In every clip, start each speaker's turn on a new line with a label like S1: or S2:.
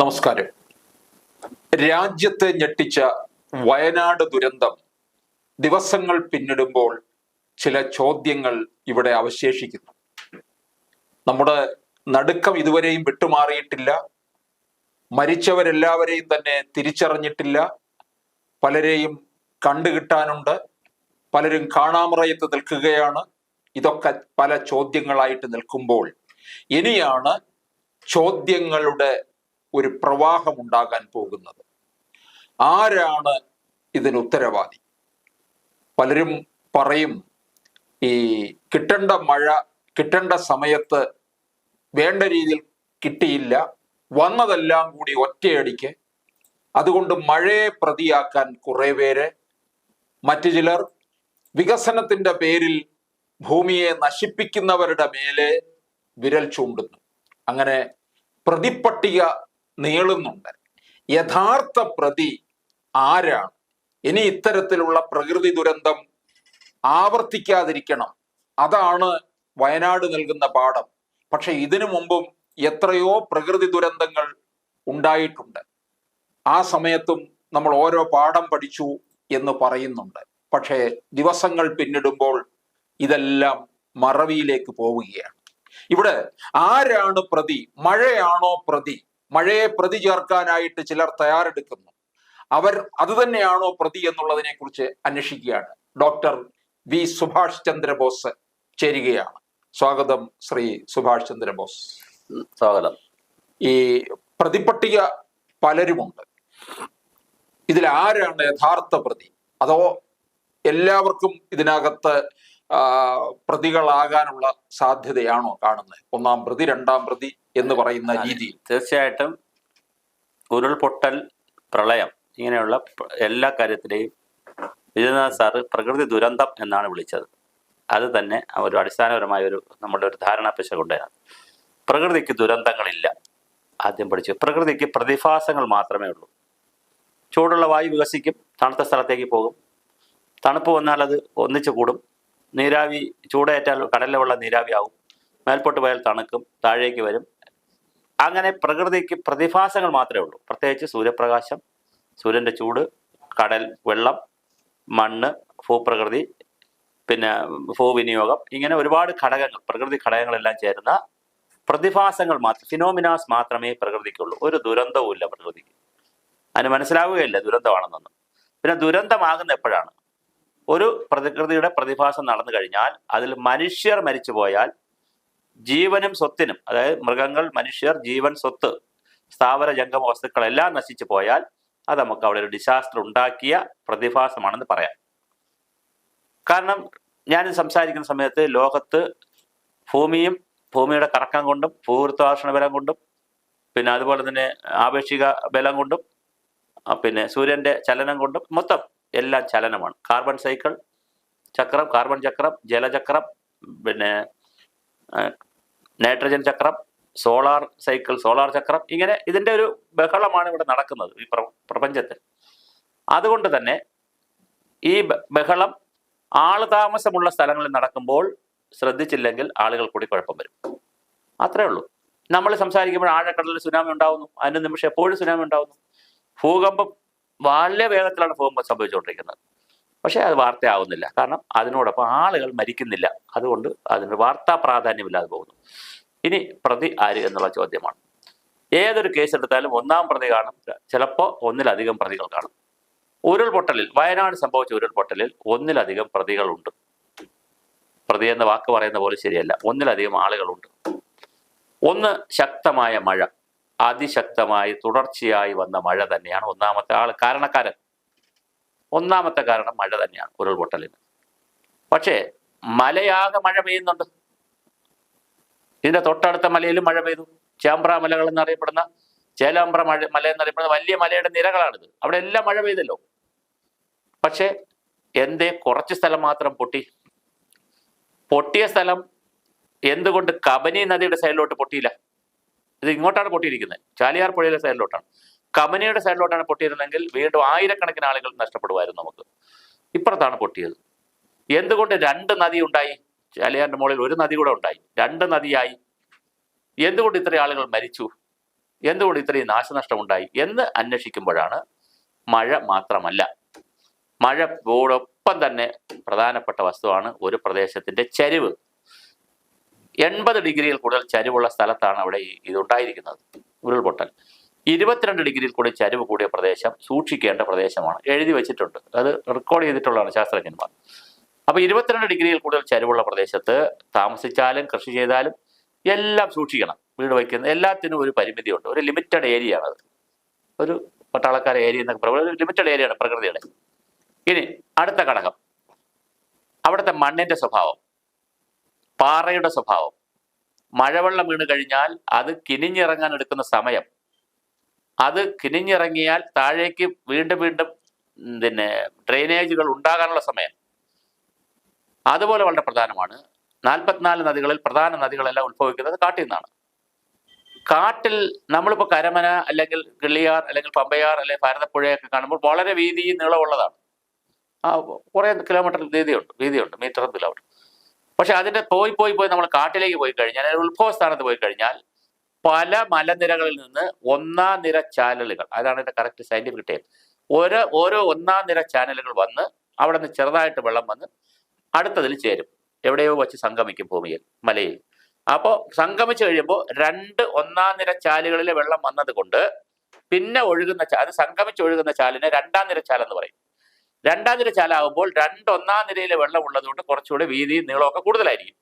S1: നമസ്കാരം. രാജ്യത്തെ ഞെട്ടിച്ച വയനാട് ദുരന്തം ദിവസങ്ങൾ പിന്നിടുമ്പോൾ ചില ചോദ്യങ്ങൾ ഇവിടെ അവശേഷിക്കുന്നു. നമ്മുടെ നടുക്കം ഇതുവരെയും വിട്ടുമാറിയിട്ടില്ല. മരിച്ചവരെല്ലാവരെയും തന്നെ തിരിച്ചറിഞ്ഞിട്ടില്ല. പലരെയും കണ്ടുകിട്ടാനുണ്ട്. പലരും കാണാമറയത്ത് നിൽക്കുകയാണ്. ഇതൊക്കെ പല ചോദ്യങ്ങളായിട്ട് നിൽക്കുമ്പോൾ ഇനിയാണ് ചോദ്യങ്ങളുടെ ഒരു പ്രവാഹം ഉണ്ടാകാൻ പോകുന്നത്. ആരാണ് ഇതിന് ഉത്തരവാദി? പലരും പറയും ഈ കിട്ടേണ്ട മഴ കിട്ടേണ്ട സമയത്ത് വേണ്ട രീതിയിൽ കിട്ടിയില്ല. വന്നതെല്ലാം കൂടി ഒറ്റയടിക്ക്. അതുകൊണ്ട് മഴയെ പ്രതിയാക്കാൻ കുറെ പേര് മറ്റു ചിലർ വികസനത്തിന്റെ പേരിൽ ഭൂമിയെ നശിപ്പിക്കുന്നവരുടെ മേലെ വിരൽ ചൂണ്ടുന്നു. അങ്ങനെ പ്രതിപ്പട്ടിക നീളുന്നുണ്ട്. യഥാർത്ഥ പ്രതി ആരാണ്? ഇനി ഇത്തരത്തിലുള്ള പ്രകൃതി ദുരന്തം ആവർത്തിക്കാതിരിക്കണം. അതാണ് വയനാട് നൽകുന്ന പാഠം. പക്ഷെ ഇതിനു മുമ്പും എത്രയോ പ്രകൃതി ദുരന്തങ്ങൾ ഉണ്ടായിട്ടുണ്ട്. ആ സമയത്തും നമ്മൾ ഓരോ പാഠം പഠിച്ചു എന്ന് പറയുന്നുണ്ട്. പക്ഷേ ദിവസങ്ങൾ പിന്നിടുമ്പോൾ ഇതെല്ലാം മറവിയിലേക്ക് പോവുകയാണ്. ഇവിടെ ആരാണ് പ്രതി? മഴയാണോ പ്രതി? മഴയെ പ്രതി ചേർക്കാനായിട്ട് ചിലർ തയ്യാറെടുക്കുന്നു. അവർ അത് തന്നെയാണോ പ്രതി എന്നുള്ളതിനെ കുറിച്ച് അന്വേഷിക്കുകയാണ്. ഡോക്ടർ വി സുഭാഷ് ചന്ദ്രബോസ് ചേരുകയാണ്. സ്വാഗതം ശ്രീ സുഭാഷ് ചന്ദ്രബോസ്.
S2: സ്വാഗതം.
S1: ഈ പ്രതിപട്ടിക പലരുമുണ്ട്. ഇതിൽ ആരാണ് യഥാർത്ഥ പ്രതി? അതോ എല്ലാവർക്കും ഇതിനകത്ത് പ്രതികളാകാനുള്ള സാധ്യതയാണോ കാണുന്നത്? ഒന്നാം പ്രതി രണ്ടാം പ്രതി എന്ന് പറയുന്ന രീതി
S2: തീർച്ചയായിട്ടും ഉരുൾപൊട്ടൽ പ്രളയം ഇങ്ങനെയുള്ള എല്ലാ കാര്യത്തിലെയും വിജയനാഥ് സാറ് പ്രകൃതി ദുരന്തം എന്നാണ് വിളിച്ചത്. അത് തന്നെ ഒരു അടിസ്ഥാനപരമായ ഒരു നമ്മുടെ ഒരു ധാരണ പിശകുണ്ടായിരുന്നു പ്രകൃതിക്ക് ദുരന്തങ്ങളില്ല. ആദ്യം പഠിച്ചു. പ്രകൃതിക്ക് പ്രതിഭാസങ്ങൾ മാത്രമേ ഉള്ളൂ. ചൂടുള്ള വായു വികസിക്കും തണുത്ത സ്ഥലത്തേക്ക് പോകും. തണുപ്പ് വന്നാൽ അത് ഒന്നിച്ചു കൂടും. നീരാവി ചൂടേറ്റാൽ കടലിലെ വെള്ളം നീരാവി ആവും. മേൽപോട്ട് പോയാൽ തണുക്കും താഴേക്ക് വരും. അങ്ങനെ പ്രകൃതിക്ക് പ്രതിഭാസങ്ങൾ മാത്രമേ ഉള്ളൂ. പ്രത്യേകിച്ച് സൂര്യപ്രകാശം സൂര്യന്റെ ചൂട് കടൽ വെള്ളം മണ്ണ് ഭൂപ്രകൃതി പിന്നെ ഭൂവിനിയോഗം ഇങ്ങനെ ഒരുപാട് ഘടകങ്ങൾ പ്രകൃതി ഘടകങ്ങളെല്ലാം ചേരുന്ന പ്രതിഭാസങ്ങൾ മാത്രം ഫിനോമിനാസ് മാത്രമേ പ്രകൃതിക്കുള്ളൂ. ഒരു ദുരന്തവും ഇല്ല പ്രകൃതിക്ക്. അതിന് മനസ്സിലാവുകയില്ല ദുരന്തമാണെന്നൊന്നും. പിന്നെ ദുരന്തമാകുന്ന എപ്പോഴാണ്? ഒരു പ്രകൃതിയുടെ പ്രതിഭാസം നടന്നു കഴിഞ്ഞാൽ അതിൽ മനുഷ്യർ മരിച്ചു പോയാൽ ജീവനും സ്വത്തിനും അതായത് മൃഗങ്ങൾ മനുഷ്യർ ജീവൻ സ്വത്ത് സ്ഥാവര ജംഗമ വസ്തുക്കളെല്ലാം നശിച്ചു പോയാൽ അത് നമുക്ക് അവിടെ ഒരു ഡിസാസ്റ്റർ ഉണ്ടാക്കിയ പ്രതിഭാസമാണെന്ന് പറയാം. കാരണം ഞാൻ സംസാരിക്കുന്ന സമയത്ത് ലോകത്ത് ഭൂമിയും ഭൂമിയുടെ കറക്കം കൊണ്ടും ഭൂഗുരുത്വാകർഷണ ബലം കൊണ്ടും പിന്നെ അതുപോലെ തന്നെ ആപേക്ഷിക ബലം കൊണ്ടും പിന്നെ സൂര്യന്റെ ചലനം കൊണ്ടും മൊത്തം എല്ലാം ചലനമാണ്. കാർബൺ സൈക്കിൾ ചക്രം കാർബൺ ചക്രം ജലചക്രം പിന്നെ നൈട്രജൻ ചക്രം സോളാർ സൈക്കിൾ സോളാർ ചക്രം ഇങ്ങനെ ഇതിന്റെ ഒരു ബഹളമാണ് ഇവിടെ നടക്കുന്നത് ഈ പ്രപഞ്ചത്തിൽ. അതുകൊണ്ട് തന്നെ ഈ ബഹളം ആൾ താമസമുള്ള സ്ഥലങ്ങളിൽ നടക്കുമ്പോൾ ശ്രദ്ധിച്ചില്ലെങ്കിൽ ആളുകൾ കൂടി കുഴപ്പം വരും. അത്രേ ഉള്ളൂ. നമ്മൾ സംസാരിക്കുമ്പോൾ ആഴക്കടലിൽ സുനാമി ഉണ്ടാവുന്നു. അതിന് നിമിഷം എപ്പോഴും സുനാമി ഉണ്ടാവുന്നു. ഭൂകമ്പം വളരെ വേഗത്തിലാണ് ഭൂകമ്പം സംഭവിച്ചുകൊണ്ടിരിക്കുന്നത്. പക്ഷേ അത് വാർത്തയാവുന്നില്ല. കാരണം അതിനോടൊപ്പം ആളുകൾ മരിക്കുന്നില്ല. അതുകൊണ്ട് അതിന് വാർത്താ പ്രാധാന്യമില്ലാതെ പോകുന്നു. ഇനി പ്രതി ആര് എന്നുള്ള ചോദ്യമാണ്. ഏതൊരു കേസ് എടുത്താലും ഒന്നാം പ്രതി കാണും. ചിലപ്പോൾ ഒന്നിലധികം പ്രതികൾ കാണും. ഉരുൾപൊട്ടലിൽ വയനാട് സംഭവിച്ച ഉരുൾപൊട്ടലിൽ ഒന്നിലധികം പ്രതികളുണ്ട്. പ്രതി എന്ന വാക്ക് പറയുന്ന പോലെ ശരിയല്ല. ഒന്നിലധികം ആളുകളുണ്ട്. ഒന്ന് ശക്തമായ മഴ. അതിശക്തമായി തുടർച്ചയായി വന്ന മഴ തന്നെയാണ് ഒന്നാമത്തെ ആൾ കാരണക്കാരൻ. ഒന്നാമത്തെ കാരണം മഴ തന്നെയാണ് ഉരുൾപൊട്ടലിന്. പക്ഷേ മലയാകെ മഴ പെയ്യുന്നുണ്ട്. ഇതിന്റെ തൊട്ടടുത്ത മലയിലും മഴ പെയ്തു. ചേമ്പ്ര മലകൾ എന്നറിയപ്പെടുന്ന ചേലാമ്പ്ര മഴ മല എന്നറിയപ്പെടുന്ന വലിയ മലയുടെ നിരകളാണിത്. അവിടെ എല്ലാം മഴ പെയ്തല്ലോ. പക്ഷേ എന്തേ കുറച്ച് സ്ഥലം മാത്രം പൊട്ടി. പൊട്ടിയ സ്ഥലം എന്തുകൊണ്ട് കബനി നദിയുടെ സൈഡിലോട്ട് പൊട്ടിയില്ല? ഇത് ഇങ്ങോട്ടാണ് പൊട്ടിയിരിക്കുന്നത്. ചാലിയാർ പുഴയിലെ സൈഡിലോട്ടാണ്. കബനിയുടെ സൈഡിലോട്ടാണ് പൊട്ടിയിരുന്നെങ്കിൽ വീണ്ടും ആയിരക്കണക്കിന് ആളുകൾ നഷ്ടപ്പെടുമായിരുന്നു നമുക്ക്. ഇപ്പുറത്താണ് പൊട്ടിയത്. എന്തുകൊണ്ട് രണ്ട് നദി ഉണ്ടായി? ചാലിയാറിന്റെ മുകളിൽ ഒരു നദി കൂടെ ഉണ്ടായി. രണ്ട് നദിയായി. എന്തുകൊണ്ട് ഇത്രയും ആളുകൾ മരിച്ചു? എന്തുകൊണ്ട് ഇത്രയും നാശനഷ്ടം ഉണ്ടായി എന്ന് അന്വേഷിക്കുമ്പോഴാണ് മഴ മാത്രമല്ല. മഴയോടൊപ്പം തന്നെ പ്രധാനപ്പെട്ട വസ്തുവാണ് ഒരു പ്രദേശത്തിന്റെ ചരിവ്. എൺപത് ഡിഗ്രിയിൽ കൂടുതൽ ചരിവുള്ള സ്ഥലത്താണ് അവിടെ ഇതുണ്ടായിരിക്കുന്നത്. ഉരുൾപൊട്ടൽ. ഇരുപത്തിരണ്ട് ഡിഗ്രിയിൽ കൂടി ചരിവ് കൂടിയ പ്രദേശം സൂക്ഷിക്കേണ്ട പ്രദേശമാണ്. എഴുതി വെച്ചിട്ടുണ്ട്. അത് റെക്കോർഡ് ചെയ്തിട്ടുള്ളതാണ് ശാസ്ത്രജ്ഞന്മാർ. അപ്പോൾ ഇരുപത്തിരണ്ട് ഡിഗ്രിയിൽ കൂടുതൽ ചരിവുള്ള പ്രദേശത്ത് താമസിച്ചാലും കൃഷി ചെയ്താലും എല്ലാം സൂക്ഷിക്കണം. വീട് വയ്ക്കുന്ന എല്ലാത്തിനും ഒരു പരിമിതിയുണ്ട്. ഒരു ലിമിറ്റഡ് ഏരിയ ആണത് ഒരു പട്ടാളക്കാര ഏരിയ എന്നൊക്കെ പറയുന്നത് ഒരു ലിമിറ്റഡ് ഏരിയയാണ് പ്രകൃതിയുടെ. ഇനി അടുത്ത ഘടകം. അവിടുത്തെ മണ്ണിന്റെ സ്വഭാവം. പാറയുടെ സ്വഭാവം. മഴവെള്ളം വീണ് കഴിഞ്ഞാൽ അത് കിനിഞ്ഞിറങ്ങാൻ എടുക്കുന്ന സമയം. അത് കിനിഞ്ഞിറങ്ങിയാൽ താഴേക്ക് വീണ്ടും വീണ്ടും പിന്നെ ഡ്രെയിനേജുകൾ ഉണ്ടാകാനുള്ള സമയം. അതുപോലെ വളരെ പ്രധാനമാണ്. നാൽപ്പത്തിനാല് നദികളിൽ പ്രധാന നദികളെല്ലാം ഉത്ഭവിക്കുന്നത് കാട്ടിൽ നിന്നാണ്. കാട്ടിൽ നമ്മളിപ്പോൾ കരമന അല്ലെങ്കിൽ കിള്ളിയാർ അല്ലെങ്കിൽ പമ്പയാർ അല്ലെങ്കിൽ ഭാരതപ്പുഴയൊക്കെ കാണുമ്പോൾ വളരെ വീതി നീളമുള്ളതാണ് ആ കുറേ കിലോമീറ്റർ വീതിയുണ്ട് വീതിയുണ്ട് മീറ്റർ കിലോമീറ്റർ പക്ഷെ അതിന്റെ പോയി പോയി പോയി നമ്മൾ കാട്ടിലേക്ക് പോയി കഴിഞ്ഞാൽ ഉത്ഭവ സ്ഥാനത്ത് പോയി കഴിഞ്ഞാൽ പല മലനിരകളിൽ നിന്ന് ഒന്നാം നിര ചാനലുകൾ അതാണ് ഇതിന്റെ കറക്റ്റ് സയന്റിഫിക് ടൈം ഓരോ ഓരോ ഒന്നാം നിര ചാനലുകൾ വന്ന് അവിടെ നിന്ന് ചെറുതായിട്ട് വെള്ളം വന്ന് അടുത്തതിൽ ചേരും. എവിടെയോ വെച്ച് സംഗമിക്കും ഭൂമിയിൽ മലയിൽ. അപ്പോൾ സംഗമിച്ചു കഴിയുമ്പോൾ രണ്ട് ഒന്നാം നിര ചാലുകളിലെ വെള്ളം വന്നത് കൊണ്ട് പിന്നെ ഒഴുകുന്ന അത് സംഗമിച്ച് ഒഴുകുന്ന ചാലിനെ രണ്ടാം നിര ചാലെന്ന് പറയും. രണ്ടാം നിര ചാലാകുമ്പോൾ രണ്ടൊന്നാം നിരയിലെ വെള്ളം ഉള്ളതുകൊണ്ട് കുറച്ചുകൂടെ വീതിയും നീളമൊക്കെ കൂടുതലായിരിക്കും.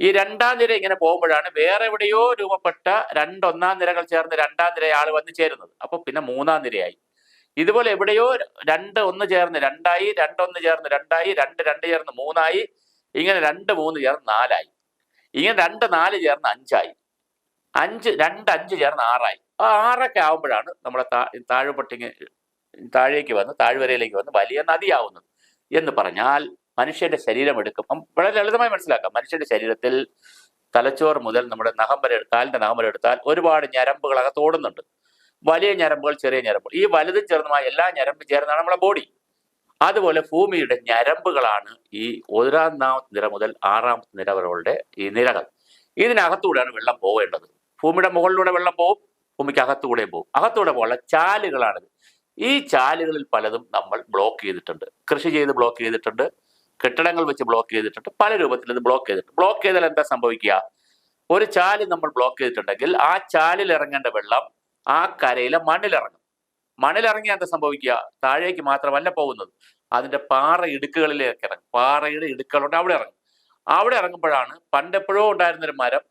S2: ഈ രണ്ടാം നിര ഇങ്ങനെ പോകുമ്പോഴാണ് വേറെ എവിടെയോ രൂപപ്പെട്ട രണ്ടൊന്നാം നിരകൾ ചേർന്ന് രണ്ടാം നിര ആൾ വന്ന് ചേരുന്നത്. അപ്പൊ പിന്നെ മൂന്നാം നിരയായി. ഇതുപോലെ എവിടെയോ രണ്ട് ഒന്ന് ചേർന്ന് രണ്ടായി രണ്ടൊന്ന് ചേർന്ന് രണ്ടായി രണ്ട് രണ്ട് ചേർന്ന് മൂന്നായി ഇങ്ങനെ രണ്ട് മൂന്ന് ചേർന്ന് നാലായി. ഇങ്ങനെ രണ്ട് നാല് ചേർന്ന് അഞ്ചായി. അഞ്ച് രണ്ട് അഞ്ച് ചേർന്ന് ആറായി. ആ ആറൊക്കെ ആവുമ്പോഴാണ് നമ്മുടെ താ താഴ്പട്ടിങ് താഴേക്ക് വന്ന് താഴ്വരയിലേക്ക് വന്ന് വലിയ നദിയാവുന്നത് എന്ന് പറഞ്ഞാൽ മനുഷ്യന്റെ ശരീരം എടുക്കും. വളരെ ലളിതമായി മനസ്സിലാക്കാം. മനുഷ്യന്റെ ശരീരത്തിൽ തലച്ചോറ് മുതൽ നമ്മുടെ വരെ കാലിന്റെ വരെ എടുത്താൽ ഒരുപാട് ഞരമ്പുകൾ അകത്തോടുന്നുണ്ട് വലിയ ഞരമ്പുകൾ ചെറിയ ഞരമ്പുകൾ. ഈ വലുതും ചെറുതുമായ എല്ലാ ഞരമ്പും ചേർന്നാണ് നമ്മുടെ ബോഡി. അതുപോലെ ഭൂമിയുടെ ഞരമ്പുകളാണ് ഈ ഒരാമത്തെ നിര മുതൽ ആറാമത്തെ നിര ഈ നിരകൾ. ഇതിനകത്തൂടെയാണ് വെള്ളം പോവേണ്ടത്. ഭൂമിയുടെ മുകളിലൂടെ വെള്ളം പോകും ഭൂമിക്ക് അകത്തൂടെയും പോകും അകത്തൂടെ പോകാനുള്ള ചാലുകളാണിത്. ഈ ചാലുകളിൽ പലതും നമ്മൾ ബ്ലോക്ക് ചെയ്തിട്ടുണ്ട്. കൃഷി ചെയ്ത് ബ്ലോക്ക് ചെയ്തിട്ടുണ്ട്. കെട്ടിടങ്ങൾ വെച്ച് ബ്ലോക്ക് ചെയ്തിട്ടുണ്ട്. പല രൂപത്തിൽ ഇത് ബ്ലോക്ക് ചെയ്തിട്ടുണ്ട്. ബ്ലോക്ക് ചെയ്താൽ എന്താ സംഭവിക്കുക? ഒരു ചാൽ നമ്മൾ ബ്ലോക്ക് ചെയ്തിട്ടുണ്ടെങ്കിൽ ആ ചാലിൽ ഇറങ്ങേണ്ട വെള്ളം ആ കരയിലെ മണ്ണിലിറങ്ങും. മണ്ണിലിറങ്ങി എന്താ സംഭവിക്കുക? താഴേക്ക് മാത്രമല്ല പോകുന്നത്. അതിന്റെ പാറ ഇടുക്കുകളിലേക്ക് ഇറങ്ങും. പാറയുടെ ഇടുക്കുകളുണ്ട് അവിടെ ഇറങ്ങും. അവിടെ ഇറങ്ങുമ്പോഴാണ് പണ്ടെപ്പോഴോ ഉണ്ടായിരുന്നൊരു മരം.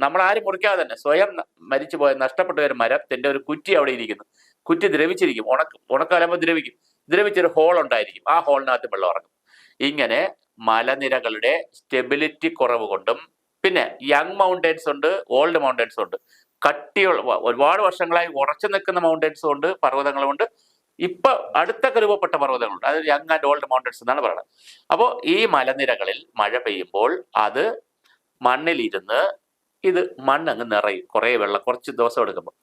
S2: നമ്മൾ ആരും മുറിക്കാതെ തന്നെ സ്വയം മരിച്ചു പോയ നഷ്ടപ്പെട്ട ഒരു മരത്തിന്റെ ഒരു കുറ്റി അവിടെ ഇരിക്കുന്നു. കുറ്റി ദ്രവിച്ചിരിക്കും. ഉണക്ക് ഉണക്കാലാകുമ്പോൾ ദ്രവിക്കും. ദ്രവിച്ചൊരു ഹോൾ ഉണ്ടായിരിക്കും. ആ ഹോളിനകത്ത് വെള്ളം ഇറങ്ങും. ഇങ്ങനെ മലനിരകളുടെ സ്റ്റെബിലിറ്റി കുറവ് കൊണ്ടും പിന്നെ യങ് മൗണ്ടൻസ് ഉണ്ട് ഓൾഡ് മൗണ്ടൻസ് ഉണ്ട്. കട്ടിയുള്ള ഒരുപാട് വർഷങ്ങളായി ഉറച്ചു നിൽക്കുന്ന മൗണ്ടൻസും ഉണ്ട് പർവതങ്ങളുമുണ്ട് ഇപ്പൊ അടുത്തൊക്കെ രൂപപ്പെട്ട പർവതങ്ങളുണ്ട്. അത് യങ് ആൻഡ് ഓൾഡ് മൗണ്ടൻസ് എന്നാണ് പറയുന്നത്. അപ്പോൾ ഈ മലനിരകളിൽ മഴ പെയ്യുമ്പോൾ അത് മണ്ണിലിരുന്ന് ഇത് മണ്ണങ്ങ് നിറയും. കുറേ വെള്ളം കുറച്ച് ദിവസം എടുക്കുമ്പോൾ.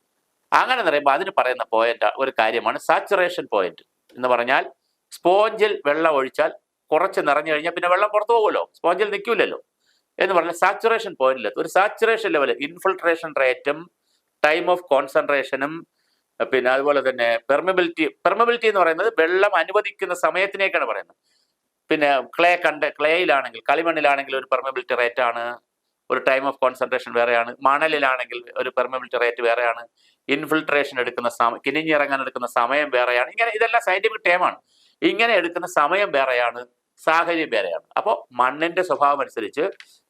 S2: അങ്ങനെ നിറയുമ്പോൾ അതിന് പറയുന്ന പോയിന്റ് ഒരു കാര്യമാണ് സാച്ചുറേഷൻ പോയിന്റ് എന്ന് പറഞ്ഞാൽ സ്പോഞ്ചിൽ വെള്ളം ഒഴിച്ചാൽ കുറച്ച് നിറഞ്ഞു കഴിഞ്ഞാൽ പിന്നെ വെള്ളം പുറത്തു പോകുമല്ലോ സ്പോഞ്ചിൽ നിൽക്കില്ലല്ലോ എന്ന് പറഞ്ഞാൽ സാച്ചുറേഷൻ പോയിന്റിലെത്തും ഒരു സാച്ചുറേഷൻ ലെവൽ ഇൻഫിൽട്രേഷൻ റേറ്റും ടൈം ഓഫ് കോൺസെൻട്രേഷനും പിന്നെ അതുപോലെ തന്നെ പെർമബിലിറ്റി പെർമബിലിറ്റി എന്ന് പറയുന്നത് വെള്ളം അനുവദിക്കുന്ന സമയത്തിനേക്കാണ് പറയുന്നത്. പിന്നെ ക്ലേ കണ്ട ക്ലേയിലാണെങ്കിൽ കളിമണ്ണിലാണെങ്കിൽ ഒരു പെർമബിലിറ്റി റേറ്റ് ആണ് ഒരു ടൈം ഓഫ് കോൺസെൻട്രേഷൻ വേറെയാണ് മണലിലാണെങ്കിൽ ഒരു പെർമബിലിറ്റി റേറ്റ് വേറെയാണ് ഇൻഫിൽട്രേഷൻ എടുക്കുന്ന സമയം കിനിഞ്ഞിറങ്ങാൻ എടുക്കുന്ന സമയം വേറെയാണ്. ഇങ്ങനെ ഇതെല്ലാം സയന്റിഫിക് ടേമാണ് ഇങ്ങനെ എടുക്കുന്ന സമയം വേറെയാണ് സാഹചര്യം വേറെയാണ്. അപ്പോൾ മണ്ണിന്റെ സ്വഭാവം അനുസരിച്ച്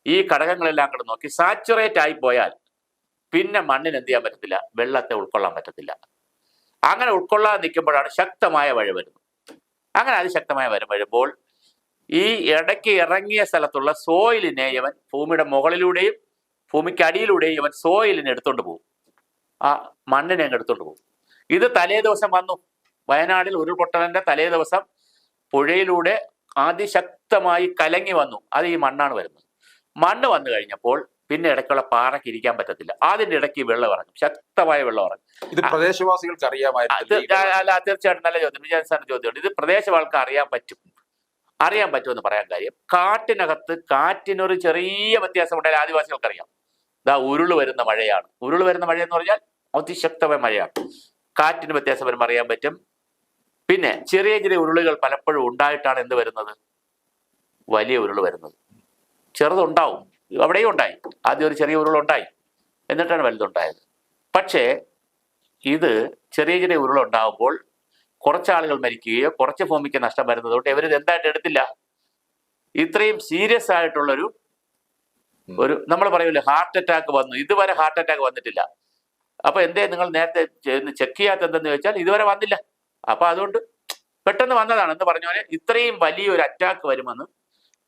S2: ഈ ഘടകങ്ങളെല്ലാം കൂടെ നോക്കി സാച്ചുറേറ്റ് ആയി പോയാൽ പിന്നെ മണ്ണിന് എന്ത് ചെയ്യാൻ പറ്റത്തില്ല? വെള്ളത്തെ ഉൾക്കൊള്ളാൻ പറ്റത്തില്ല. അങ്ങനെ ഉൾക്കൊള്ളാൻ നിൽക്കുമ്പോഴാണ് ശക്തമായ മഴ വരുന്നത്. അങ്ങനെ അതിശക്തമായ മഴ വരുമ്പോൾ ഈ ഇടയ്ക്ക് ഇറങ്ങിയ സ്ഥലത്തുള്ള സോയിലിനെ ഇവൻ ഭൂമിയുടെ മുകളിലൂടെയും ഭൂമിക്ക് അടിയിലൂടെയും ഇവൻ സോയിലിനെ എടുത്തുകൊണ്ട് പോകും. ആ മണ്ണിനെ അങ്ങ് എടുത്തോണ്ട് പോകും. ഇത് തലേ ദിവസം വന്നു. വയനാടിൽ ഉരുൾപൊട്ടലിന്റെ തലേ ദിവസം പുഴയിലൂടെ അതിശക്തമായി കലങ്ങി വന്നു. അത് ഈ മണ്ണാണ് വരുന്നത്. മണ്ണ് വന്നു കഴിഞ്ഞപ്പോൾ പിന്നെ ഇടയ്ക്കുള്ള പാറയ്ക്ക് ഇരിക്കാൻ പറ്റത്തില്ല. അതിന്റെ ഇടയ്ക്ക് വെള്ളം ഇറങ്ങും. ശക്തമായ വെള്ളം ഇറങ്ങും.
S1: ഇത് പ്രദേശവാസികൾക്ക് അറിയാമായിരുന്നു.
S2: അല്ല തീർച്ചയായിട്ടും നല്ല ചോദ്യം വിജയൻ സാറിന്റെ ചോദ്യമുണ്ട്. ഇത് പ്രദേശവാൾക്ക് അറിയാൻ പറ്റും. അറിയാൻ പറ്റുമെന്ന് പറയാൻ കാര്യം കാറ്റിനകത്ത് കാറ്റിനൊരു ചെറിയ വ്യത്യാസം ഉണ്ടായാലും ആദിവാസികൾക്ക് അറിയാം ഇതാ ഉരുൾ വരുന്ന മഴയാണ്. ഉരുൾ വരുന്ന മഴ എന്ന് പറഞ്ഞാൽ അതിശക്തമായ മഴയാണ്. കാറ്റിന് വ്യത്യാസം വരുമ്പോൾ അറിയാൻ പറ്റും. പിന്നെ ചെറിയ ചെറിയ ഉരുളുകൾ പലപ്പോഴും ഉണ്ടായിട്ടാണ് എന്ത് വരുന്നത്? വലിയ ഉരുൾ വരുന്നത്. ചെറുതുണ്ടാവും. അവിടെയും ഉണ്ടായി. ആദ്യം ഒരു ചെറിയ ഉരുളുണ്ടായി എന്നിട്ടാണ് വലുതുണ്ടായത്. പക്ഷേ ഇത് ചെറിയ ചെറിയ ഉരുളുണ്ടാകുമ്പോൾ കുറച്ച് ആളുകൾ മരിക്കുകയോ കുറച്ച് ഭൂമിക്ക് നഷ്ടം വരുന്നതുകൊണ്ട് ഇവരിത് എന്തായിട്ട് എടുത്തില്ല? ഇത്രയും സീരിയസ് ആയിട്ടുള്ളൊരു ഒരു നമ്മൾ പറയൂലേ ഹാർട്ട് അറ്റാക്ക് വന്നു. ഇതുവരെ ഹാർട്ട് അറ്റാക്ക് വന്നിട്ടില്ല. അപ്പൊ എന്തേ നിങ്ങൾ നേരത്തെ ചെക്ക് ചെയ്യാത്ത എന്തെന്ന് ചോദിച്ചാൽ ഇതുവരെ വന്നില്ല. അപ്പൊ അതുകൊണ്ട് പെട്ടെന്ന് വന്നതാണ്. എന്ന് പറഞ്ഞ പോലെ ഇത്രയും വലിയൊരു അറ്റാക്ക് വരുമെന്ന്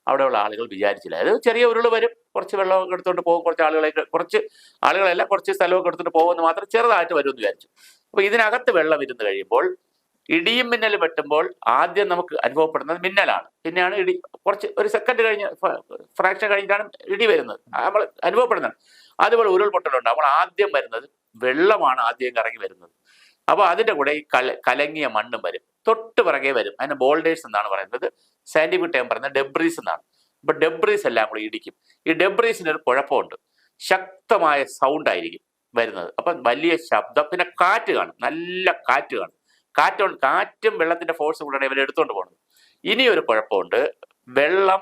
S2: അവിടെയുള്ള ആളുകൾ വിചാരിച്ചില്ല. അത് ചെറിയ ഉരുൾ വരും. കുറച്ച് വെള്ളമൊക്കെ എടുത്തുകൊണ്ട് പോകും. കുറച്ച് ആളുകളെ കുറച്ച് ആളുകളെല്ലാം കുറച്ച് സ്ഥലമൊക്കെ എടുത്തുകൊണ്ട് പോകുമെന്ന് മാത്രം ചെറുതായിട്ട് വരുമെന്ന് വിചാരിച്ചു. അപ്പൊ ഇതിനകത്ത് വെള്ളം ഇരുന്ന് കഴിയുമ്പോൾ ഇടിയും മിന്നൽ വെട്ടുമ്പോൾ ആദ്യം നമുക്ക് അനുഭവപ്പെടുന്നത് മിന്നലാണ്. പിന്നെയാണ് ഇടി കുറച്ച് ഒരു സെക്കൻഡ് കഴിഞ്ഞ് ഫ്രാക്ഷൻ കഴിഞ്ഞിട്ടാണ് ഇടി വരുന്നത്. നമ്മൾ അനുഭവപ്പെടുന്നത് അതുപോലെ ഉരുൾപൊട്ടലുണ്ട്. നമ്മൾ ആദ്യം വരുന്നത് വെള്ളമാണ് ആദ്യം കറങ്ങി വരുന്നത്. അപ്പോൾ അതിന്റെ കൂടെ ഈ കല കലങ്ങിയ മണ്ണും വരും. തൊട്ട് പിറകെ വരും. അതിന് ബോൾഡേഴ്സ് എന്നാണ് പറയുന്നത്. സയന്റിഫിക് ടൈം പറയുന്നത് ഡെബ്രീസ് എന്നാണ്. അപ്പോൾ ഡെബ്രീസ് എല്ലാം കൂടി ഇടിക്കും. ഈ ഡെബ്രീസിന് ഒരു കുഴപ്പമുണ്ട്. ശക്തമായ സൗണ്ട് ആയിരിക്കും വരുന്നത്. അപ്പം വലിയ ശബ്ദം. പിന്നെ കാറ്റ് കാണും. നല്ല കാറ്റ് കാണും. കാറ്റ് കാറ്റും വെള്ളത്തിന്റെ ഫോഴ്സ് കൂടെയാണ് ഇവർ എടുത്തുകൊണ്ട് പോകുന്നത് ഇനി ഒരു കുഴപ്പമുണ്ട്. വെള്ളം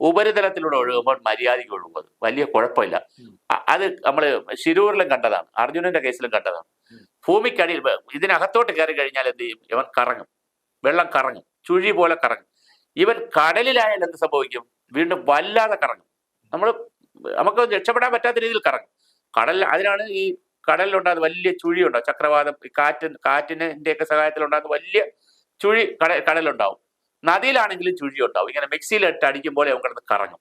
S2: ഉപരിതലത്തിലൂടെ ഒഴുകുമ്പോൾ മര്യാദയ്ക്ക് ഒഴുകുന്നത് വലിയ കുഴപ്പമില്ല. അത് നമ്മൾ ശിരൂരിലും കണ്ടതാണ് അർജുനന്റെ കേസിലും കണ്ടതാണ്. ഭൂമിക്കടിയിൽ ഇതിനകത്തോട്ട് കയറി കഴിഞ്ഞാൽ എന്ത് ചെയ്യും? ഇവൻ കറങ്ങും. വെള്ളം കറങ്ങും. ചുഴി പോലെ കറങ്ങും. ഇവൻ കടലിലായാൽ എന്ത് സംഭവിക്കും? വീണ്ടും വല്ലാതെ കറങ്ങും. നമ്മൾ നമുക്ക് രക്ഷപ്പെടാൻ പറ്റാത്ത രീതിയിൽ കറങ്ങും. കടലിൽ അതിനാണ് ഈ കടലിലുണ്ടാകുന്ന വലിയ ചുഴിയുണ്ടാവും. ചക്രവാതം കാറ്റ് കാറ്റിന്റെ ഒക്കെ സഹായത്തിലുണ്ടാകുന്ന വലിയ ചുഴി കട കടലുണ്ടാവും നദിയിലാണെങ്കിലും ചുഴി ഉണ്ടാവും ഇങ്ങനെ മിക്സിയിലിട്ട് അടിക്കുമ്പോൾ അവൻ കിടന്ന് കറങ്ങും.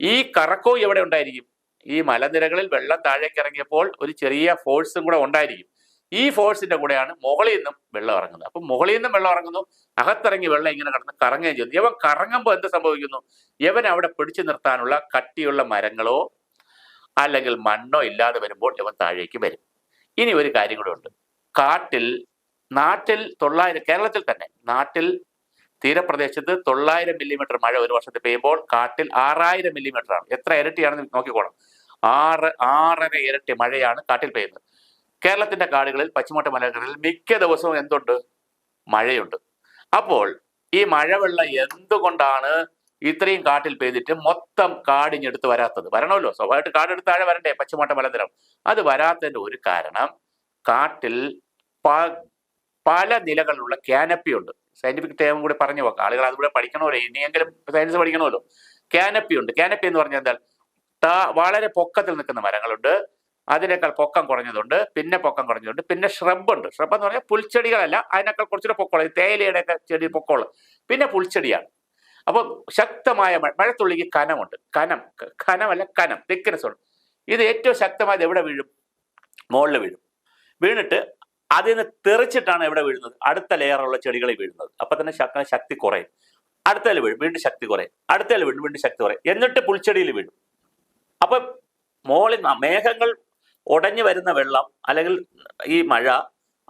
S2: ഈ കറക്കവും എവിടെ ഉണ്ടായിരിക്കും? ഈ മലനിരകളിൽ വെള്ളം താഴേക്ക് ഇറങ്ങിയപ്പോൾ ഒരു ചെറിയ ഫോഴ്സും കൂടെ ഉണ്ടായിരിക്കും. ഈ ഫോഴ്സിന്റെ കൂടെയാണ് മുകളിൽ നിന്നും വെള്ളം ഇറങ്ങുന്നത്. അപ്പൊ മുകളിൽ നിന്നും വെള്ളം ഇറങ്ങുന്നു. അകത്തിറങ്ങി വെള്ളം ഇങ്ങനെ കിടന്ന് കറങ്ങുകയും ചെയ്യുന്നു ഇവൻ കറങ്ങുമ്പോൾ എന്ത് സംഭവിക്കുന്നു? ഇവൻ അവിടെ പിടിച്ചു നിർത്താനുള്ള കട്ടിയുള്ള മരങ്ങളോ അല്ലെങ്കിൽ മണ്ണോ ഇല്ലാതെ വരുമ്പോൾ ഇവൻ താഴേക്ക് വരും. ഇനി ഒരു കാര്യം കൂടെ ഉണ്ട്. കാട്ടിൽ നാട്ടിൽ തൊള്ളായിരം കേരളത്തിൽ തന്നെ നാട്ടിൽ തീരപ്രദേശത്ത് തൊള്ളായിരം മില്ലിമീറ്റർ മഴ ഒരു വർഷത്തിൽ പെയ്യുമ്പോൾ കാട്ടിൽ ആറായിരം മില്ലിമീറ്റർ ആണ്. എത്ര ഇരട്ടിയാണെന്ന് നോക്കിക്കോളാം. ആറ് ആറര ഇരട്ടി മഴയാണ് കാട്ടിൽ പെയ്യുന്നത്. കേരളത്തിന്റെ കാടുകളിൽ പശ്ചിമോട്ട മലകളിൽ മിക്ക ദിവസവും എന്തുണ്ട്? മഴയുണ്ട്. അപ്പോൾ ഈ മഴവെള്ളം എന്തുകൊണ്ടാണ് ഇത്രയും കാട്ടിൽ പെയ്തിട്ട് മൊത്തം കാടിഞ്ഞെടുത്ത് വരാത്തത്. വരണമല്ലോ. സ്വാഭാവികമായിട്ട് കാടെടുത്ത് താഴെ വരണ്ടേ? പശ്ചിമോട്ട മലനിരം അത് വരാത്തതിന്റെ ഒരു കാരണം കാട്ടിൽ പല നിലകളിലുള്ള ക്യാനപ്പി ഉണ്ട്. സയന്റിഫിക് ടേം കൂടി പറഞ്ഞു നോക്കാം. ആളുകൾ അതുകൂടെ പഠിക്കണമല്ലോ. ഇനിയെങ്കിലും സയൻസ് പഠിക്കണമല്ലോ. ക്യാനപ്പി ഉണ്ട്. ക്യാനപ്പി എന്ന് പറഞ്ഞാൽ എന്താ? വളരെ പൊക്കത്തിൽ നിൽക്കുന്ന മരങ്ങളുണ്ട്. അതിനേക്കാൾ പൊക്കം കുറഞ്ഞതുണ്ട്. പിന്നെ പൊക്കം കുറഞ്ഞതുണ്ട്. പിന്നെ ഷ്രബ് ഉണ്ട്. ഷ്രബ് എന്ന് പറഞ്ഞാൽ പുൽച്ചെടികളല്ല. അതിനേക്കാൾ കുറച്ചുകൂടെ പൊക്കമുള്ള. തേയിലയുടെ ഒക്കെ ചെടി പൊക്കമുള്ള. പിന്നെ പുൽച്ചെടിയാണ്. അപ്പോൾ ശക്തമായ മഴ മഴത്തുള്ളിക്ക് കനമുണ്ട്. കനം കനമല്ല കനം തിക്കനസ് ഉണ്ട്. ഇത് ഏറ്റവും ശക്തമായത് എവിടെ വീഴും? മുകളിൽ വീഴും. വീണിട്ട് അതിൽ നിന്ന് തെറിച്ചിട്ടാണ് എവിടെ വീഴുന്നത്? അടുത്ത ലെയറുള്ള ചെടികളിൽ വീഴുന്നത്. അപ്പൊ തന്നെ ശക്തി കുറയും. അടുത്തതിൽ വീഴും വീണ്ടും ശക്തി കുറയും. അടുത്തതിൽ വീണ്ടും വീണ്ടും ശക്തി കുറയും. എന്നിട്ട് പുൽച്ചെടിയിൽ വീഴും. അപ്പൊ മോളിൽ മേഘങ്ങൾ ഉടഞ്ഞു വരുന്ന വെള്ളം അല്ലെങ്കിൽ ഈ മഴ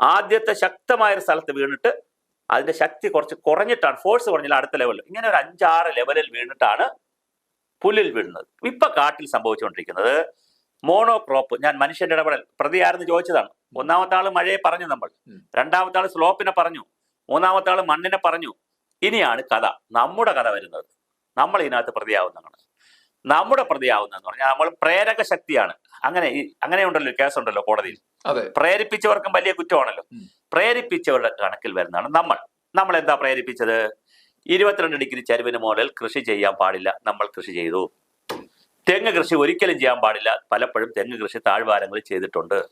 S2: ആദ്യത്തെ ശക്തമായ ഒരു സ്ഥലത്ത് വീണിട്ട് അതിന്റെ ശക്തി കുറച്ച് കുറഞ്ഞിട്ടാണ് ഫോഴ്സ് കുറഞ്ഞില്ല അടുത്ത ലെവലിൽ ഇങ്ങനെ ഒരു അഞ്ചാറ് ലെവലിൽ വീണിട്ടാണ് പുല്ലിൽ വീഴുന്നത്. ഇപ്പൊ കാട്ടിൽ സംഭവിച്ചുകൊണ്ടിരിക്കുന്നത് മോണോക്രോപ്പ് ഞാൻ മനുഷ്യന്റെ ഇടപെടൽ പ്രതി ആരെന്ന് ചോദിച്ചതാണ്. ഒന്നാമത്തെ ആൾ മഴയെ പറഞ്ഞു നമ്മൾ. രണ്ടാമത്തെ ആൾ സ്ലോപ്പിനെ പറഞ്ഞു. മൂന്നാമത്തെ ആൾ മണ്ണിനെ പറഞ്ഞു. ഇനിയാണ് കഥ. നമ്മുടെ കഥ വരുന്നത്. നമ്മൾ ഇതിനകത്ത് പ്രതിയാവുന്നതാണ്. നമ്മുടെ പ്രതിയാവുന്നതെന്ന് പറഞ്ഞാൽ നമ്മൾ പ്രേരക ശക്തിയാണ്. അങ്ങനെ അങ്ങനെ ഉണ്ടല്ലോ കേസുണ്ടല്ലോ കോടതിയിൽ. പ്രേരിപ്പിച്ചവർക്കും വലിയ കുറ്റമാണല്ലോ. പ്രേരിപ്പിച്ചവരുടെ കണക്കിൽ വരുന്നതാണ് നമ്മൾ. നമ്മൾ എന്താ പ്രേരിപ്പിച്ചത്? ഇരുപത്തിരണ്ട് ഡിഗ്രി ചരിവിന് മുകളിൽ കൃഷി ചെയ്യാൻ പാടില്ല. നമ്മൾ കൃഷി ചെയ്തു. തെങ്ങ് കൃഷി ഒരിക്കലും ചെയ്യാൻ പാടില്ല. പലപ്പോഴും തെങ്ങ് കൃഷി താഴ്വാരങ്ങളിൽ ചെയ്തിട്ടുണ്ട്.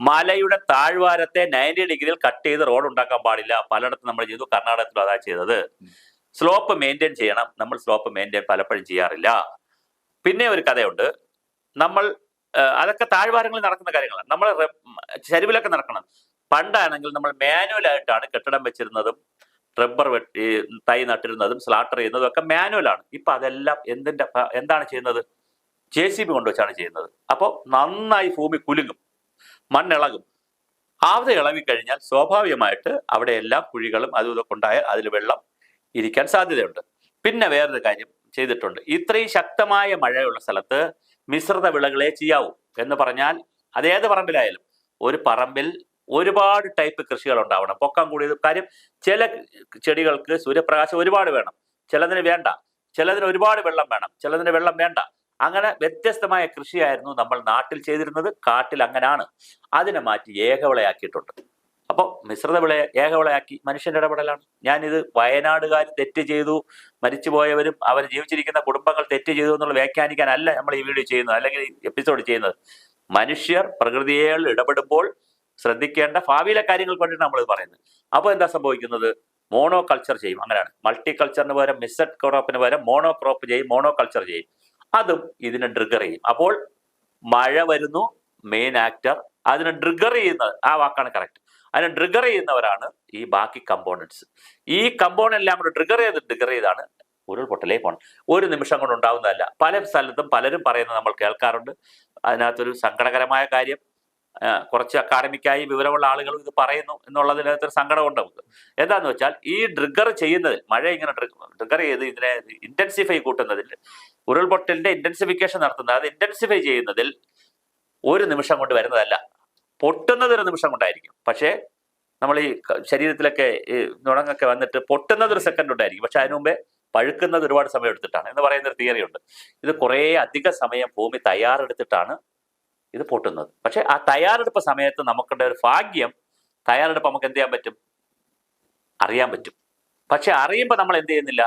S2: മലയുടെ താഴ്വാരത്തെ നയന്റി ഡിഗ്രിയിൽ കട്ട് ചെയ്ത് റോഡ് ഉണ്ടാക്കാൻ പാടില്ല. പലയിടത്തും നമ്മൾ ചെയ്തു. കർണാടകത്തിലും അതാ ചെയ്തത്. സ്ലോപ്പ് മെയിന്റെയിൻ ചെയ്യണം. നമ്മൾ സ്ലോപ്പ് മെയിന്റെയിൻ പലപ്പോഴും ചെയ്യാറില്ല. പിന്നെ ഒരു കഥയുണ്ട്. നമ്മൾ അതൊക്കെ താഴ്വാരങ്ങളിൽ നടക്കുന്ന കാര്യങ്ങളാണ്. നമ്മൾ ചരിവിലൊക്കെ നടക്കണം. പണ്ടാണെങ്കിൽ നമ്മൾ മാനുവലായിട്ടാണ് കെട്ടിടം വെച്ചിരുന്നതും റബ്ബർ വെട്ടി തൈ നട്ടിരുന്നതും സ്ലാട്ടർ ചെയ്യുന്നതും ഒക്കെ മാനുവലാണ്. ഇപ്പൊ അതെല്ലാം എന്തിന്റെ എന്താണ് ചെയ്യുന്നത്? ജെ സി ബി കൊണ്ടുവച്ചാണ് ചെയ്യുന്നത്. അപ്പോൾ നന്നായി ഭൂമി കുലുങ്ങും മണ്ണിളകും. ആവത ഇളവി കഴിഞ്ഞാൽ സ്വാഭാവികമായിട്ട് അവിടെ എല്ലാ കുഴികളും അതും ഇതൊക്കെ ഉണ്ടായാൽ അതിൽ വെള്ളം ഇരിക്കാൻ സാധ്യതയുണ്ട്. പിന്നെ വേറൊരു കാര്യം ചെയ്തിട്ടുണ്ട്. ഇത്രയും ശക്തമായ മഴയുള്ള സ്ഥലത്ത് മിശ്രിത വിളകളെ ചെയ്യാവൂ എന്ന് പറഞ്ഞാൽ അതേത് പറമ്പിലായാലും ഒരു പറമ്പിൽ ഒരുപാട് ടൈപ്പ് കൃഷികൾ ഉണ്ടാവണം പൊക്കം കൂടിയത് കാര്യം ചില ചെടികൾക്ക് സൂര്യപ്രകാശം ഒരുപാട് വേണം. ചിലതിന് വേണ്ട. ചിലതിന് ഒരുപാട് വെള്ളം വേണം. ചിലതിന് വെള്ളം വേണ്ട. അങ്ങനെ വ്യത്യസ്തമായ കൃഷിയായിരുന്നു നമ്മൾ നാട്ടിൽ ചെയ്തിരുന്നത്. കാട്ടിൽ അങ്ങനാണ്. അതിനെ മാറ്റി ഏകവിളയാക്കിയിട്ടുണ്ട്. അപ്പോൾ മിശ്രിത വിളയെ ഏകവിളയാക്കി മനുഷ്യന്റെ ഇടപെടലാണ്. ഞാനിത് വയനാടുകാർ തെറ്റ് ചെയ്തു മരിച്ചുപോയവരും അവർ ജീവിച്ചിരിക്കുന്ന കുടുംബങ്ങൾ തെറ്റ് ചെയ്തു എന്നുള്ള വ്യാഖ്യാനിക്കാനല്ല നമ്മൾ ഈ വീഡിയോ ചെയ്യുന്നത് അല്ലെങ്കിൽ എപ്പിസോഡ് ചെയ്യുന്നത്. മനുഷ്യർ പ്രകൃതിയെ ഇടപെടുമ്പോൾ ശ്രദ്ധിക്കേണ്ട ഭാവിയിലെ കാര്യങ്ങൾ കൊണ്ടിട്ട് നമ്മൾ പറയുന്നത്. അപ്പോൾ എന്താ സംഭവിക്കുന്നത്? മോണോ കൾച്ചർ ചെയ്യും. അങ്ങനെയാണ്. മൾട്ടി കൾച്ചറിന് പകരം മിസഡ് ക്രോപ്പിന് പകരം മോണോ ക്രോപ്പ് ചെയ്യും മോണോ കൾച്ചർ ചെയ്യും. അതും ഇതിനെ ട്രിഗർ ചെയ്യും. അപ്പോൾ മഴ വരുന്നു മെയിൻ ആക്ടർ അതിനെ ട്രിഗർ ചെയ്യുന്നത്. ആ വാക്കാണ് കറക്റ്റ്. അതിനെ ട്രിഗർ ചെയ്യുന്നവരാണ് ഈ ബാക്കി കമ്പോണൻസ് ഈ കമ്പോണന്റ് എല്ലാം കൂടെ ട്രിഗർ ചെയ്ത് ട്രിഗർ ചെയ്താണ് ഉരുൾപൊട്ടലേ പോണം ഒരു നിമിഷം കൊണ്ട് ഉണ്ടാവുന്നതല്ല. പല സ്ഥലത്തും പലരും പറയുന്നത് നമ്മൾ കേൾക്കാറുണ്ട്. അതിനകത്തൊരു സങ്കടകരമായ കാര്യം കുറച്ച് അക്കാഡമിക്കായി വിവരമുള്ള ആളുകൾ ഇത് പറയുന്നു എന്നുള്ളതിനകത്തൊരു സങ്കടമുണ്ട് നമുക്ക്. എന്താന്ന് വെച്ചാൽ ഈ ട്രിഗർ ചെയ്യുന്നതിൽ മഴ ഇങ്ങനെ ട്രിഗർ ചെയ്ത് ഇതിനെ ഇന്റൻസിഫൈ കൂട്ടുന്നതിൽ ഉരുൾപൊട്ടലിന്റെ ഇന്റൻസിഫിക്കേഷൻ നടത്തുന്നത് അത് ഇന്റൻസിഫൈ ചെയ്യുന്നതിൽ ഒരു നിമിഷം കൊണ്ട് വരുന്നതല്ല. പൊട്ടുന്നത് ഒരു നിമിഷം കൊണ്ടായിരിക്കും. പക്ഷേ നമ്മൾ ഈ ശരീരത്തിലൊക്കെ ഈ നുണങ്ങൊക്കെ വന്നിട്ട് പൊട്ടുന്നത് ഒരു സെക്കൻഡ് ഉണ്ടായിരിക്കും പക്ഷെ അതിനു മുമ്പേ പഴുക്കുന്നത് ഒരുപാട് സമയം എടുത്തിട്ടാണ്. എന്ന് പറയുന്ന ഒരു തിയറി ഉണ്ട്. ഇത് കുറേ അധിക സമയം ഭൂമി തയ്യാറെടുത്തിട്ടാണ് ഇത് പൊട്ടുന്നത്. പക്ഷെ ആ തയ്യാറെടുപ്പ് സമയത്ത് നമുക്കുള്ള ഒരു ഭാഗ്യം തയ്യാറെടുപ്പ് നമുക്ക് എന്ത് ചെയ്യാൻ പറ്റും? അറിയാൻ പറ്റും. പക്ഷെ അറിയുമ്പോൾ നമ്മൾ എന്ത് ചെയ്യുന്നില്ല?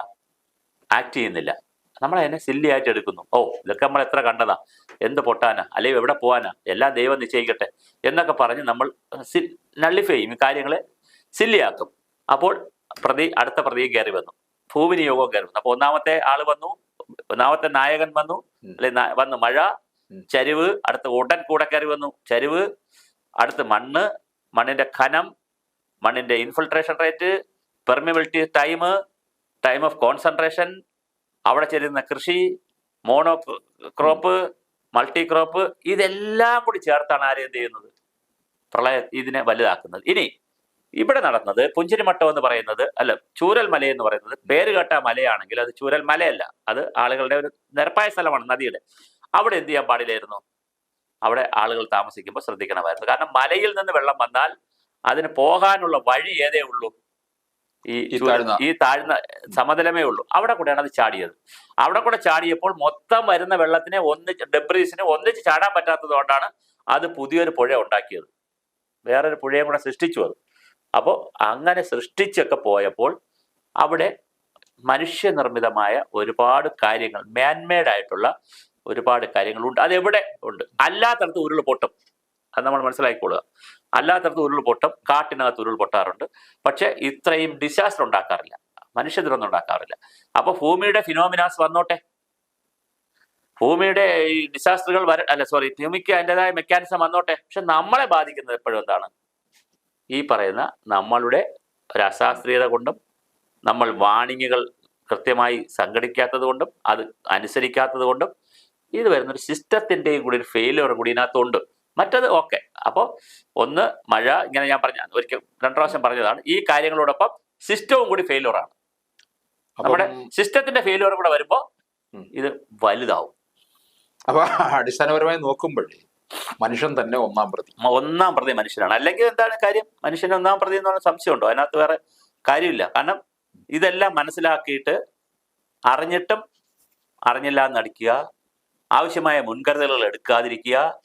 S2: ആക്ട് ചെയ്യുന്നില്ല. നമ്മൾ അതിനെ സില്ലി ആയിട്ട് എടുക്കുന്നു. ഓ ഇതൊക്കെ നമ്മൾ എത്ര കണ്ടതാ. എന്ത് പൊട്ടാനാ? അല്ലെങ്കിൽ എവിടെ പോകാനാ എല്ലാം ദൈവം നിശ്ചയിക്കട്ടെ എന്നൊക്കെ പറഞ്ഞ് നമ്മൾ നള്ളിഫൈ ചെയ്യും. ഈ കാര്യങ്ങളെ സില്ലിയാക്കും അപ്പോൾ പ്രതി അടുത്ത പ്രതി കയറി വന്നു. ഭൂവിനിയോഗം കയറി വന്നു. അപ്പൊ ഒന്നാമത്തെ ആൾ വന്നു. ഒന്നാമത്തെ നായകൻ വന്നു. അല്ലെ വന്നു മഴ. ചരിവ് അടുത്ത ഉടൻ കൂടെ കയറി വന്നു. ചരിവ് അടുത്ത് മണ്ണ് മണ്ണിന്റെ ഖനം മണ്ണിന്റെ infiltration rate permeability time time of concentration അവിടെ ചെല്ലുന്ന കൃഷി മോണോ ക്രോപ്പ് മൾട്ടി ക്രോപ്പ് ഇതെല്ലാം കൂടി ചേർത്താണ് ആരെ എന്ത് ചെയ്യുന്നത്? പ്രളയ ഇതിനെ വലുതാക്കുന്നത്. ഇനി ഇവിടെ നടന്നത് പുഞ്ചിരിമട്ടം എന്ന് പറയുന്നത് അല്ല ചൂരൽ മല എന്ന് പറയുന്നത്. പേരുകേട്ട മലയാണെങ്കിൽ അത് ചൂരൽ മലയല്ല അത് ആളുകളുടെ ഒരു നിരപ്പായ സ്ഥലമാണ് നദിയുടെ. അവിടെ എന്ത് ചെയ്യാൻ പാടില്ലായിരുന്നു? അവിടെ ആളുകൾ താമസിക്കുമ്പോൾ ശ്രദ്ധിക്കണമായിരുന്നു. കാരണം മലയിൽ നിന്ന് വെള്ളം വന്നാൽ അതിന് പോകാനുള്ള വഴി ഏതേ ഉള്ളൂ? ഈ
S1: ഈ താഴ്ന്ന.
S2: താഴ്ന്ന സമതലമേ ഉള്ളൂ. അവിടെ കൂടെയാണ് അത് ചാടിയത്. അവിടെ കൂടെ ചാടിയപ്പോൾ മൊത്തം വരുന്ന വെള്ളത്തിനെ ഒന്നിച്ച് ഡെബ്രീസിനെ ഒന്നിച്ച് ചാടാൻ പറ്റാത്തത് കൊണ്ടാണ് അത് പുതിയൊരു പുഴ ഉണ്ടാക്കിയത്. വേറൊരു പുഴയും കൂടെ സൃഷ്ടിച്ചു അത്. അപ്പോൾ അങ്ങനെ സൃഷ്ടിച്ചൊക്കെ പോയപ്പോൾ അവിടെ മനുഷ്യനിർമ്മിതമായ ഒരുപാട് കാര്യങ്ങൾ മാൻമേഡ് ആയിട്ടുള്ള ഒരുപാട് കാര്യങ്ങളുണ്ട്. അതെവിടെ ഉണ്ട്? അല്ലാത്തടത്ത് ഉരുൾ പൊട്ടും അത് നമ്മൾ മനസ്സിലാക്കിക്കൊള്ളുക. അല്ലാത്തടത്ത് ഉരുൾ പൊട്ടും കാട്ടിനകത്ത് ഉരുൾ പൊട്ടാറുണ്ട്. പക്ഷെ ഇത്രയും ഡിസാസ്റ്റർ ഉണ്ടാക്കാറില്ല. മനുഷ്യ ദുരന്തം ഉണ്ടാക്കാറില്ല. അപ്പൊ ഭൂമിയുടെ ഫിനോമിനാസ് വന്നോട്ടെ. ഭൂമിയുടെ ഈ ഡിസാസ്റ്ററുകൾ വര അല്ല സോറി ഭൂമിക്ക് അതിന്റെതായ മെക്കാനിസം വന്നോട്ടെ. പക്ഷെ നമ്മളെ ബാധിക്കുന്നത് എപ്പോഴും എന്താണ്? ഈ പറയുന്ന നമ്മളുടെ ഒരു അശാസ്ത്രീയത കൊണ്ടും നമ്മൾ വാണിങ്ങുകൾ കൃത്യമായി സംഘടിക്കാത്തത് കൊണ്ടും അത് അനുസരിക്കാത്തത് കൊണ്ടും ഇത് വരുന്നൊരു സിസ്റ്റത്തിന്റെയും കൂടി ഒരു ഫെയിലിയർ കൂടി ഇതിനകത്തുണ്ട്. മറ്റത് ഓക്കെ. അപ്പോൾ ഒന്ന് മഴ ഇങ്ങനെ ഞാൻ പറഞ്ഞ ഒരിക്കൽ രണ്ടു പ്രാവശ്യം പറഞ്ഞതാണ്. ഈ കാര്യങ്ങളോടൊപ്പം സിസ്റ്റവും കൂടി ഫെയിലിയർ ആണ്. നമ്മുടെ സിസ്റ്റത്തിന്റെ ഫെയിലുവർ കൂടെ വരുമ്പോൾ. ഇത് വലുതാവും.
S1: അപ്പൊ അടിസ്ഥാനപരമായി നോക്കുമ്പോഴേ മനുഷ്യൻ തന്നെ ഒന്നാം പ്രതി.
S2: ഒന്നാം പ്രതി മനുഷ്യനാണ്. അല്ലെങ്കിൽ എന്താണ് കാര്യം? മനുഷ്യൻ ഒന്നാം പ്രതി എന്ന് പറഞ്ഞ സംശയമുണ്ടോ? അതിനകത്ത് വേറെ കാര്യമില്ല. കാരണം ഇതെല്ലാം മനസ്സിലാക്കിയിട്ട് അറിഞ്ഞിട്ടും അറിഞ്ഞില്ല എന്ന് നടിക്കുക ആവശ്യമായ മുൻകരുതലുകൾ എടുക്കാതിരിക്കുക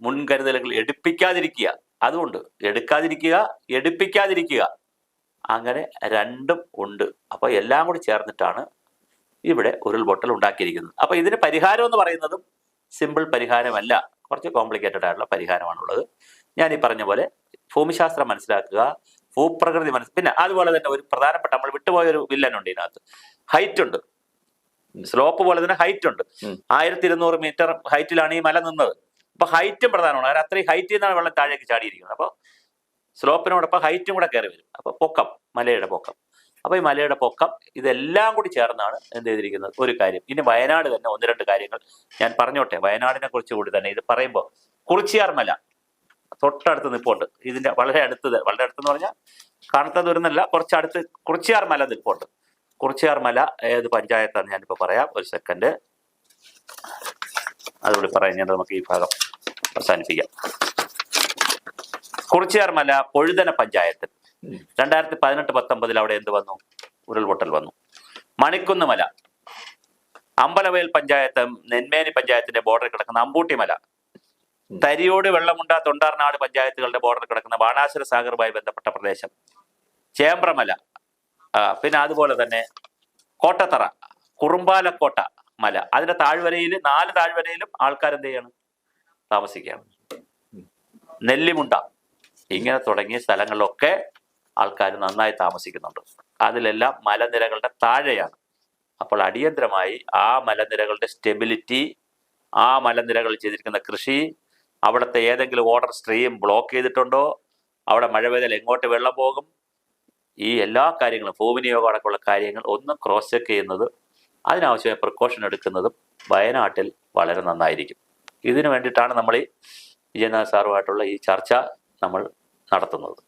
S2: മുൻകരുതലുകൾ എടുപ്പിക്കാതിരിക്കുക. അതുകൊണ്ട് എടുക്കാതിരിക്കുക എടുപ്പിക്കാതിരിക്കുക. അങ്ങനെ രണ്ടും ഉണ്ട്. അപ്പോൾ എല്ലാം കൂടി ചേർന്നിട്ടാണ് ഇവിടെ ഉരുൾപൊട്ടൽ ഉണ്ടാക്കിയിരിക്കുന്നത്. അപ്പോൾ ഇതിന് പരിഹാരം എന്ന് പറയുന്നതും സിമ്പിൾ പരിഹാരമല്ല. കുറച്ച് കോംപ്ലിക്കേറ്റഡ് ആയിട്ടുള്ള പരിഹാരമാണുള്ളത്. ഞാൻ ഈ പറഞ്ഞ പോലെ ഭൂമിശാസ്ത്രം മനസ്സിലാക്കുക ഭൂപ്രകൃതി മനസ്സ് പിന്നെ അതുപോലെ തന്നെ ഒരു പ്രധാനപ്പെട്ട നമ്മൾ വിട്ടുപോയ ഒരു വില്ലനുണ്ട് ഇതിനകത്ത്. ഹൈറ്റ് ഉണ്ട്. സ്ലോപ്പ് പോലെ തന്നെ ഹൈറ്റ് ഉണ്ട്. ആയിരത്തി ഇരുന്നൂറ് മീറ്റർ ഹൈറ്റിലാണ് ഈ മല നിന്നത്. അപ്പൊ ഹൈറ്റും പ്രധാനമാണ്. അവർ അത്രയും ഹൈറ്റിൽ നിന്നാണ് വെള്ളം താഴേക്ക് ചാടിയിരിക്കുന്നത്. അപ്പോൾ സ്ലോപ്പിനോടൊപ്പം ഹൈറ്റും കൂടെ കയറി വരും. അപ്പൊ പൊക്കം മലയുടെ പൊക്കം. അപ്പൊ ഈ മലയുടെ പൊക്കം ഇതെല്ലാം കൂടി ചേർന്നാണ് എന്ത് ചെയ്തിരിക്കുന്നത്? ഒരു കാര്യം. ഇനി വയനാട് തന്നെ ഒന്ന് രണ്ട് കാര്യങ്ങൾ ഞാൻ പറഞ്ഞോട്ടെ. വയനാടിനെ കുറിച്ച് കൂടി തന്നെ ഇത് പറയുമ്പോൾ കുറിച്ചിയാർ മല തൊട്ടടുത്ത് നിൽപ്പുണ്ട്. ഇതിന്റെ വളരെ അടുത്ത് വളരെ അടുത്തെന്ന് പറഞ്ഞാൽ കാണത്ത ദൂരന്നല്ല കുറച്ചടുത്ത് കുറിച്ചിയാർ മല നിൽപ്പുണ്ട്. കുറിച്ചിയാർ മല ഏത് പഞ്ചായത്താണ് ഞാനിപ്പോൾ പറയാം. ഒരു സെക്കൻഡ് അതുകൂടി ഞാൻ നമുക്ക് ഈ ഭാഗം അവസാനിപ്പിക്കാം. കുറിച്ചിയാർമല പൊഴുതന പഞ്ചായത്ത്
S1: ഉം.
S2: രണ്ടായിരത്തി പതിനെട്ട് പത്തൊമ്പതിൽ അവിടെ എന്ത് വന്നു? ഉരുൾപൊട്ടൽ വന്നു. മണിക്കുന്ന് മല അമ്പലവയൽ പഞ്ചായത്ത് നെന്മേനി പഞ്ചായത്തിന്റെ ബോർഡറിൽ കിടക്കുന്ന അമ്പൂട്ടി മല തരിയോട് വെള്ളമുണ്ട തൊണ്ടാർനാട് പഞ്ചായത്തുകളുടെ ബോർഡറിൽ കിടക്കുന്ന ബാണാസുര സാഗറുമായി ബന്ധപ്പെട്ട പ്രദേശം ചേമ്പ്രമല പിന്നെ അതുപോലെ തന്നെ കോട്ടത്തറ കുറുമ്പാലക്കോട്ട മല. അതിന്റെ താഴ്വരയിൽ നാല് താഴ്വരയിലും ആൾക്കാർ എന്ത് ചെയ്യാണ്? താമസിക്കുകയാണ് നെല്ലിമുണ്ട. ഇങ്ങനെ തുടങ്ങിയ സ്ഥലങ്ങളിലൊക്കെ ആൾക്കാർ നന്നായി താമസിക്കുന്നുണ്ട്. അതിലെല്ലാം മലനിരകളുടെ താഴെയാണ്. അപ്പോൾ അടിയന്തരമായി ആ മലനിരകളുടെ സ്റ്റെബിലിറ്റി ആ മലനിരകൾ ചെയ്തിരിക്കുന്ന കൃഷി അവിടുത്തെ ഏതെങ്കിലും വാട്ടർ സ്ട്രീം ബ്ലോക്ക് ചെയ്തിട്ടുണ്ടോ അവിടെ മഴ പെയ്താൽ എങ്ങോട്ട് വെള്ളം പോകും ഈ എല്ലാ കാര്യങ്ങളും ഭൂവിനിയോഗം അടക്കമുള്ള കാര്യങ്ങൾ ഒന്നും ക്രോസ് ചെക്ക് ചെയ്യുന്നത് അതിനാവശ്യമായ പ്രിക്കോഷൻ എടുക്കുന്നതും വയനാട്ടിൽ വളരെ നന്നായിരിക്കും. ഇതിനു വേണ്ടിയിട്ടാണ് നമ്മൾ ഈ വിജയനാഥ് സാറുമായിട്ടുള്ള ഈ ചർച്ച നമ്മൾ നടത്തുന്നത്.